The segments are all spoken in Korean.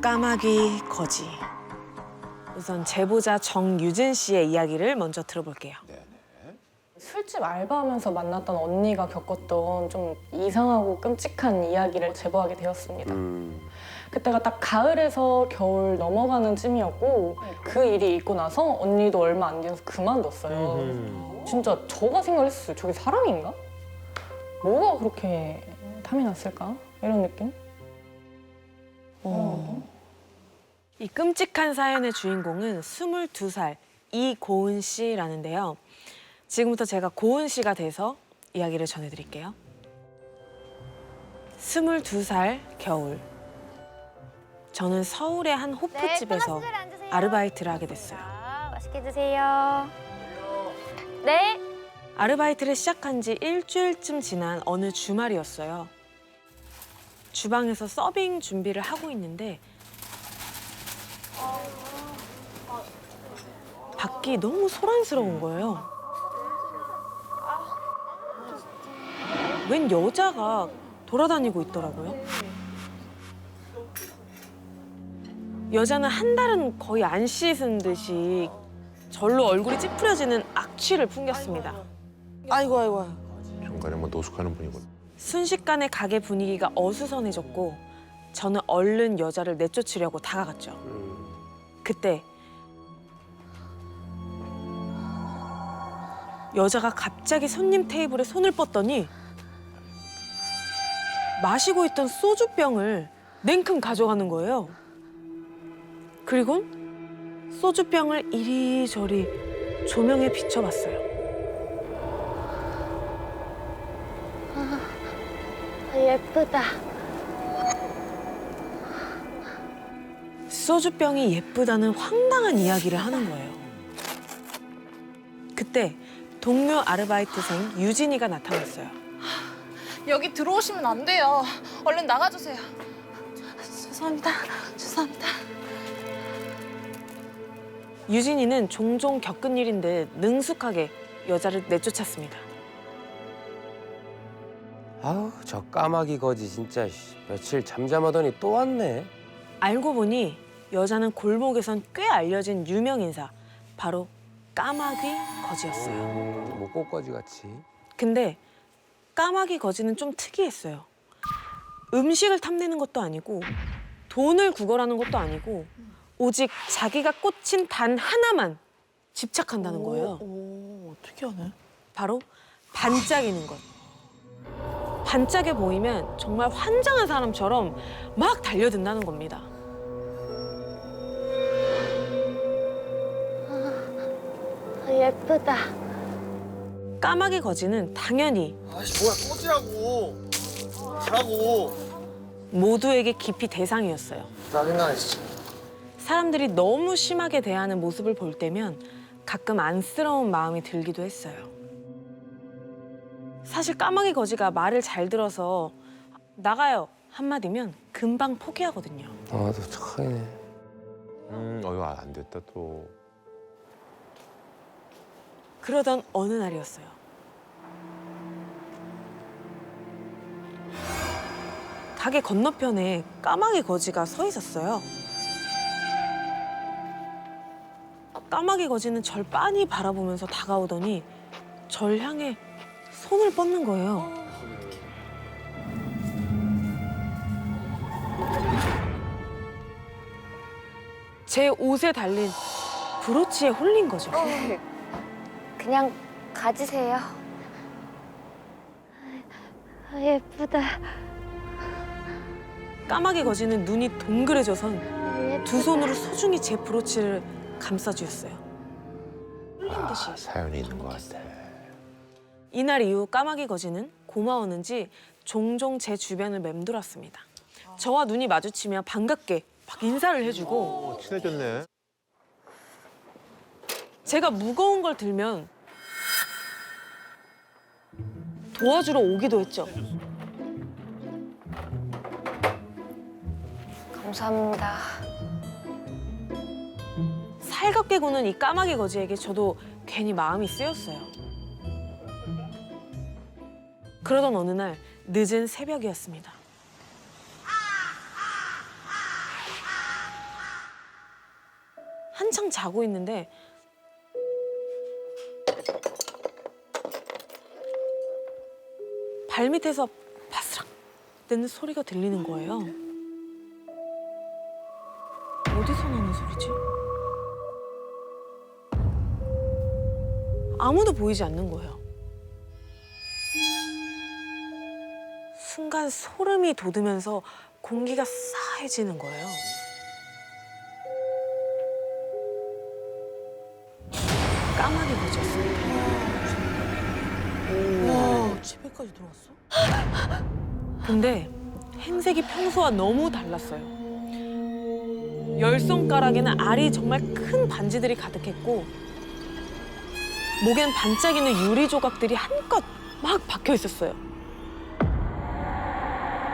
까마귀 거지. 우선 제보자 정유진 씨의 이야기를 먼저 들어볼게요. 술집 알바하면서 만났던 언니가 겪었던 좀 이상하고 끔찍한 이야기를 제보하게 되었습니다. 그때가 딱 가을에서 겨울 넘어가는 쯤이었고 그 일이 있고 나서 언니도 얼마 안 돼서 그만뒀어요. 진짜 저가 생각했어요. 저게 사람인가? 뭐가 그렇게 탐이 났을까? 이런 느낌? 이 끔찍한 사연의 주인공은 22살 이고은 씨라는데요. 지금부터 제가 고은 씨가 돼서 이야기를 전해드릴게요. 22살 겨울. 저는 서울의 한 호프집에서 아르바이트를 하게 됐어요. 자, 맛있게 드세요. 네. 아르바이트를 시작한 지 일주일쯤 지난 어느 주말이었어요. 주방에서 서빙 준비를 하고 있는데 밖이 너무 소란스러운 거예요. 웬 여자가 돌아다니고 있더라고요. 여자는 한 달은 거의 안 씻은 듯이 절로 얼굴이 찌푸려지는 악취를 풍겼습니다. 아이고 아이고. 중간에 뭐 노숙하는 분이군. 순식간에 가게 분위기가 어수선해졌고 저는 얼른 여자를 내쫓으려고 다가갔죠. 그때 여자가 갑자기 손님 테이블에 손을 뻗더니 마시고 있던 소주병을 냉큼 가져가는 거예요. 그리고 소주병을 이리저리 조명에 비춰봤어요. 예쁘다. 소주병이 예쁘다는 황당한 이야기를 하는 거예요. 그때 동료 아르바이트생 유진이가 나타났어요. 여기 들어오시면 안 돼요. 얼른 나가주세요. 죄송합니다. 죄송합니다. 유진이는 종종 겪은 일인데 능숙하게 여자를 내쫓았습니다. 아우 저 까마귀 거지 진짜 씨. 며칠 잠잠하더니 또 왔네. 알고 보니 여자는 골목에선 꽤 알려진 유명 인사, 바로 까마귀 거지였어요. 음, 뭐 꽃거지 같이. 근데 까마귀 거지는 좀 특이했어요. 음식을 탐내는 것도 아니고 돈을 구걸하는 것도 아니고 오직 자기가 꽂힌 단 하나만 집착한다는 거예요. 오 특이하네. 바로 반짝이는 것. 반짝여 보이면 정말 환장한 사람처럼 막 달려든다는 겁니다. 예쁘다. 까마귀 거지는 당연히 아씨 뭐야 꺼지라고 가라고 모두에게 깊이 대상이었어요. 짜증나네 진짜 사람들이 너무 심하게 대하는 모습을 볼 때면 가끔 안쓰러운 마음이 들기도 했어요. 사실 까마귀 거지가 말을 잘 들어서 나가요 한마디면 금방 포기하거든요. 아너 착하네. 음, 어휴 안 됐다 또. 그러던 어느 날이었어요. 가게 건너편에 까마귀 거지가 서 있었어요. 까마귀 거지는 절 빤히 바라보면서 다가오더니 절 향해 손을 뻗는 거예요. 제 옷에 달린 브로치에 홀린 거죠. 그냥 가지세요. 아, 예쁘다. 까마귀 거지는 눈이 동그래져선. 두 손으로 소중히 제 브로치를 감싸주었어요. 듯이. 아, 사연이 있는 것 같아. 이날 이후 까마귀 거지는 고마웠는지 종종 제 주변을 맴돌았습니다. 저와 눈이 마주치면 반갑게 막 인사를 해주고 오, 친해졌네. 제가 무거운 걸 들면 도와주러 오기도 했죠. 감사합니다. 살갑게 구는 이 까마귀 거지에게 저도 괜히 마음이 쓰였어요. 그러던 어느 날 늦은 새벽이었습니다. 한창 자고 있는데 발밑에서 바스락 되는 소리가 들리는 거예요. 어디서 나는 소리지? 아무도 보이지 않는 거예요. 순간 소름이 돋으면서 공기가 싸해지는 거예요. 와 집에까지 들어왔어? 근데 행색이 평소와 너무 달랐어요. 열 손가락에는 알이 정말 큰 반지들이 가득했고 목엔 반짝이는 유리 조각들이 한껏 막 박혀 있었어요.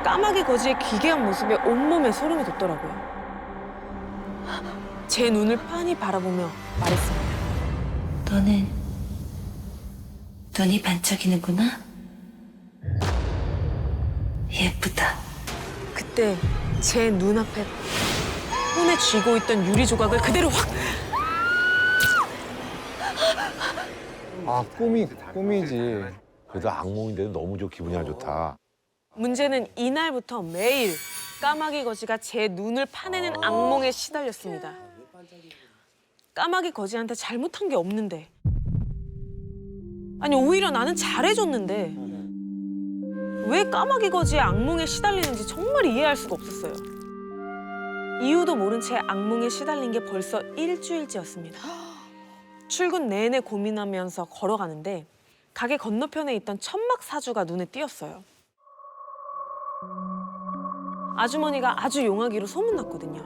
까마귀 거지의 기괴한 모습에 온몸에 소름이 돋더라고요. 제 눈을 빤히 바라보며 말했습니다. 너는 눈이 반짝이는구나. 예쁘다. 그때 제 눈앞에 손에 쥐고 있던 유리 조각을 그대로 확 아 꿈이 꿈이지. 그래도 악몽인데도 너무 좋 기분이 안 좋다. 문제는 이날부터 매일 까마귀 거지가 제 눈을 파내는 악몽에 시달렸습니다. 까마귀 거지한테 잘못한 게 없는데. 아니 오히려 나는 잘해줬는데. 왜 까마귀 거지의 악몽에 시달리는지 정말 이해할 수가 없었어요. 이유도 모른 채 악몽에 시달린 게 벌써 일주일째였습니다. 출근 내내 고민하면서 걸어가는데 가게 건너편에 있던 천막 사주가 눈에 띄었어요. 아주머니가 아주 용하기로 소문났거든요.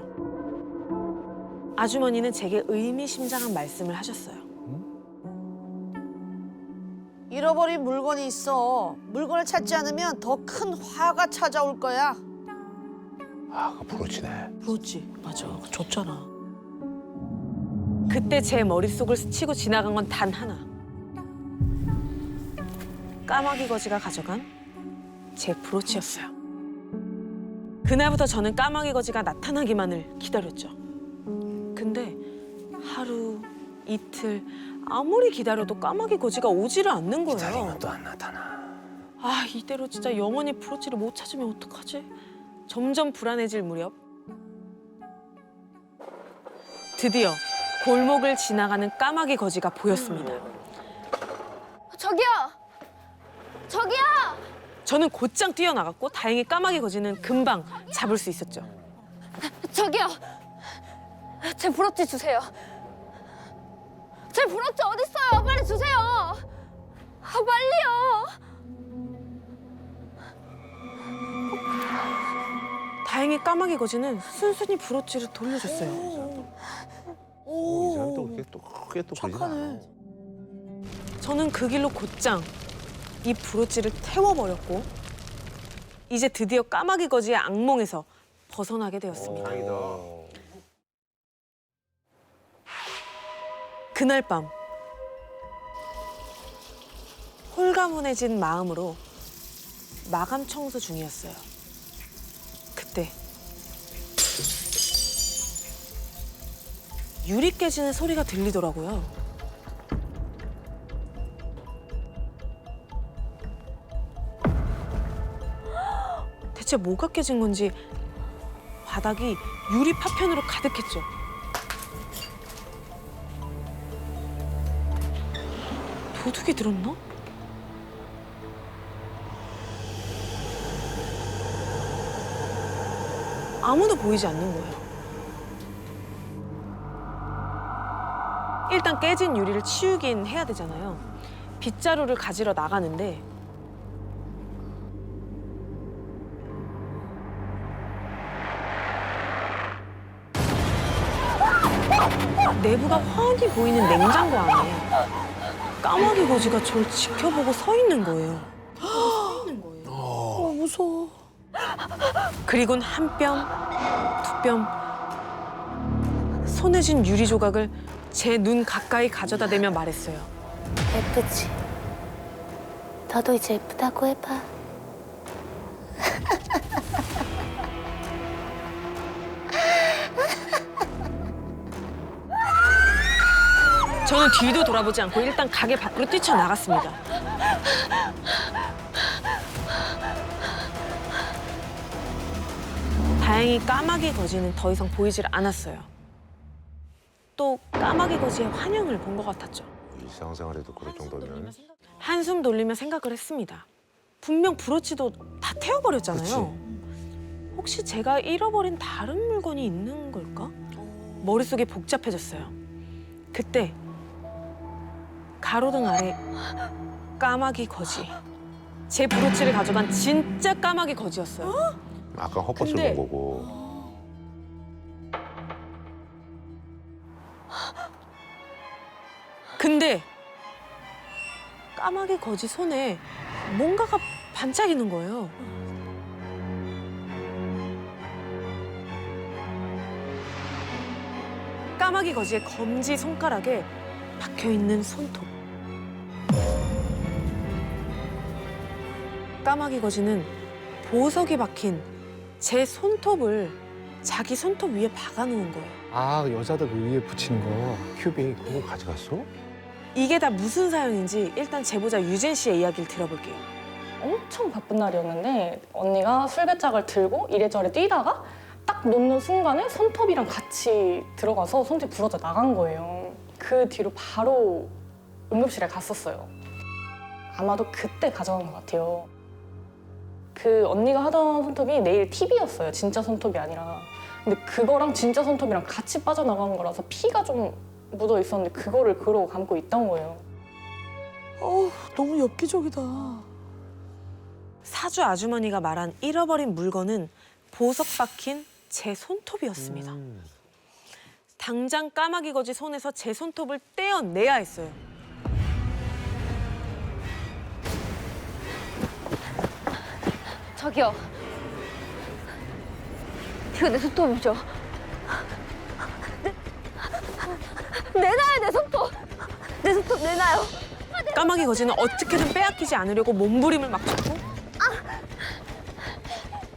아주머니는 제게 의미심장한 말씀을 하셨어요. 잃어버린 물건이 있어. 물건을 찾지 않으면 더 큰 화가 찾아올 거야. 아, 그 부러지네. 그렇지. 맞아. 줬잖아. 그때 제 머릿속을 스치고 지나간 건 단 하나. 까마귀 거지가 가져간 제 브로치였어요. 그날부터 저는 까마귀 거지가 나타나기만을 기다렸죠. 근데 하루, 이틀 아무리 기다려도 까마귀 거지가 오지를 않는 거예요. 기다리면 또 안 나타나. 아 이대로 진짜 영원히 브로치를 못 찾으면 어떡하지? 점점 불안해질 무렵 드디어 골목을 지나가는 까마귀 거지가 보였습니다. 저기요! 저기요! 저는 곧장 뛰어나갔고 다행히 까마귀 거지는 금방 잡을 수 있었죠. 저기요! 제 브로치 주세요. 제 브로치 어딨어요? 빨리 주세요! 아, 빨리요! 다행히 까마귀 거지는 순순히 브로치를 돌려줬어요. 이 사람 또 그렇게 또 크게 또 그러진 않아. 저는 그 길로 곧장 이 브로치를 태워버렸고 이제 드디어 까마귀 거지의 악몽에서 벗어나게 되었습니다. 다행이다. 그날 밤 홀가분해진 마음으로 마감 청소 중이었어요. 그때 유리 깨지는 소리가 들리더라고요. 대체 뭐가 깨진 건지 바닥이 유리 파편으로 가득했죠. 도둑이 들었나? 아무도 보이지 않는 거예요. 일단 깨진 유리를 치우긴 해야 되잖아요. 빗자루를 가지러 나가는데 내부가 훤히 보이는 냉장고 안에 까마귀 거지가 절 지켜보고 서 있는 거예요. 어, 무서워. 그리곤 한 뼘, 두 뼘 손에 쥔 유리 조각을 제 눈 가까이 가져다 대며 말했어요. 예쁘지? 너도 이제 예쁘다고 해봐. 저는 뒤도 돌아보지 않고 일단 가게 밖으로 뛰쳐나갔습니다. 다행히 까마귀 거지는 더 이상 보이질 않았어요. 또 까마귀 거지의 환영을 본 것 같았죠. 일상생활에도 그럴 정도면. 한숨 돌리며 생각을 했습니다. 분명 브로치도 다 태워버렸잖아요. 혹시 제가 잃어버린 다른 물건이 있는 걸까? 머릿속이 복잡해졌어요. 그때 가로등 아래 까마귀 거지. 제 브로치를 가져간 진짜 까마귀 거지였어요. 아까 헛것을 근데- 본 거고. 근데 까마귀 거지 손에 뭔가가 반짝이는 거예요. 까마귀 거지의 검지 손가락에 박혀 있는 손톱. 까마귀 거지는 보석이 박힌 제 손톱을 자기 손톱 위에 박아놓은 거예요. 아 여자들 그 위에 붙이는 거 큐빅 그거 가져갔어? 이게 다 무슨 사연인지 일단 제보자 유진 씨의 이야기를 들어볼게요. 엄청 바쁜 날이었는데 언니가 술배짝을 들고 이래저래 뛰다가 딱 놓는 순간에 손톱이랑 같이 들어가서 손톱이 부러져 나간 거예요. 그 뒤로 바로 응급실에 갔었어요. 아마도 그때 가져간 것 같아요. 그 언니가 하던 손톱이 네일 팁이었어요. 진짜 손톱이 아니라. 근데 그거랑 진짜 손톱이랑 같이 빠져나간 거라서 피가 좀 묻어 있었는데 그거를 그러고 감고 있던 거예요. 어우, 너무 엽기적이다. 사주 아주머니가 말한 잃어버린 물건은 보석 박힌 제 손톱이었습니다. 당장 까마귀 거지 손에서 제 손톱을 떼어내야 했어요. 저기요. 이거 내 손톱이죠? 내, 내놔요, 내 손톱! 내 손톱 내놔요. 까마귀 거지는 어떻게든 빼앗기지 않으려고 몸부림을 막 쳤고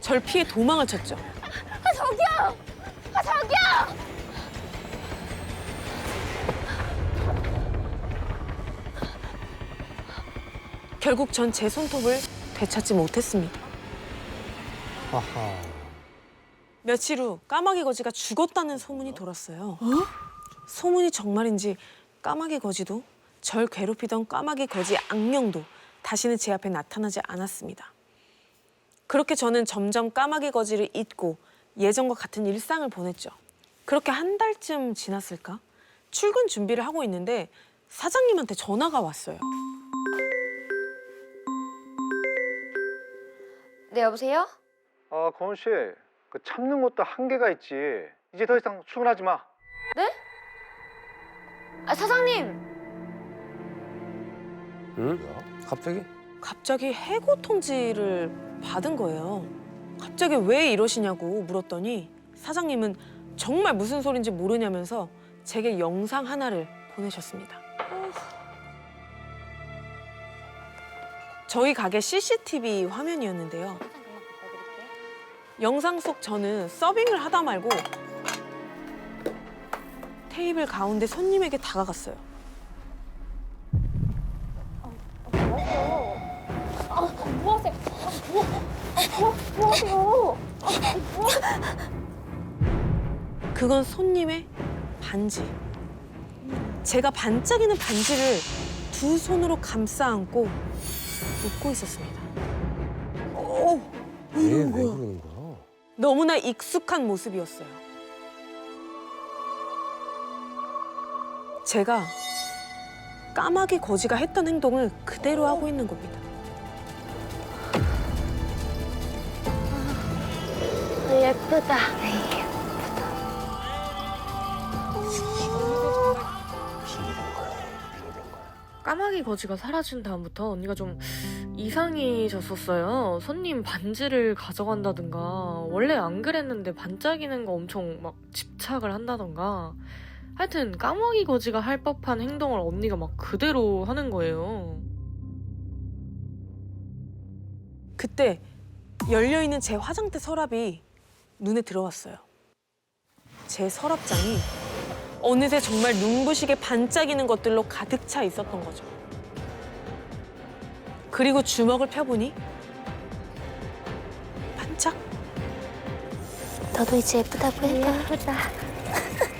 절 피해 도망을 쳤죠. 아, 저기요! 아, 저기요! 결국 전 제 손톱을 되찾지 못했습니다. 하하 며칠 후 까마귀 거지가 죽었다는 소문이 돌았어요. 소문이 정말인지 까마귀 거지도 절 괴롭히던 까마귀 거지 악령도 다시는 제 앞에 나타나지 않았습니다. 그렇게 저는 점점 까마귀 거지를 잊고 예전과 같은 일상을 보냈죠. 그렇게 한 달쯤 지났을까? 출근 준비를 하고 있는데 사장님한테 전화가 왔어요. 네, 여보세요? 아 고은 씨그 참는 것도 한계가 있지 이제 더 이상 출근하지 마 아, 사장님! 응? 갑자기? 갑자기 해고 통지를 받은 거예요. 갑자기 왜 이러시냐고 물었더니 사장님은 정말 무슨 소린지 모르냐면서 제게 영상 하나를 보내셨습니다. 저희 가게 CCTV 화면이었는데요. 영상 속 저는 서빙을 하다 말고 테이블 가운데 손님에게 다가갔어요. 그건 손님의 반지. 제가 반짝이는 반지를 두 손으로 감싸 안고 웃고 있었습니다. 왜, 왜 그러는 거야? 너무나 익숙한 모습이었어요. 제가 까마귀 거지가 했던 행동을 그대로 하고 있는 겁니다. 예쁘다. 까마귀 거지가 사라진 다음부터 언니가 좀 이상해졌었어요. 손님 반지를 가져간다든가 원래 안 그랬는데 반짝이는 거 엄청 막 집착을 한다던가 하여튼 까마귀 거지가 할 법한 행동을 언니가 막 그대로 하는 거예요. 그때 열려 있는 제 화장대 서랍이 눈에 들어왔어요. 제 서랍장이 어느새 정말 눈부시게 반짝이는 것들로 가득 차 있었던 거죠. 그리고 주먹을 펴보니 반짝 너도 이제 예쁘다고 해봐. 예쁘다.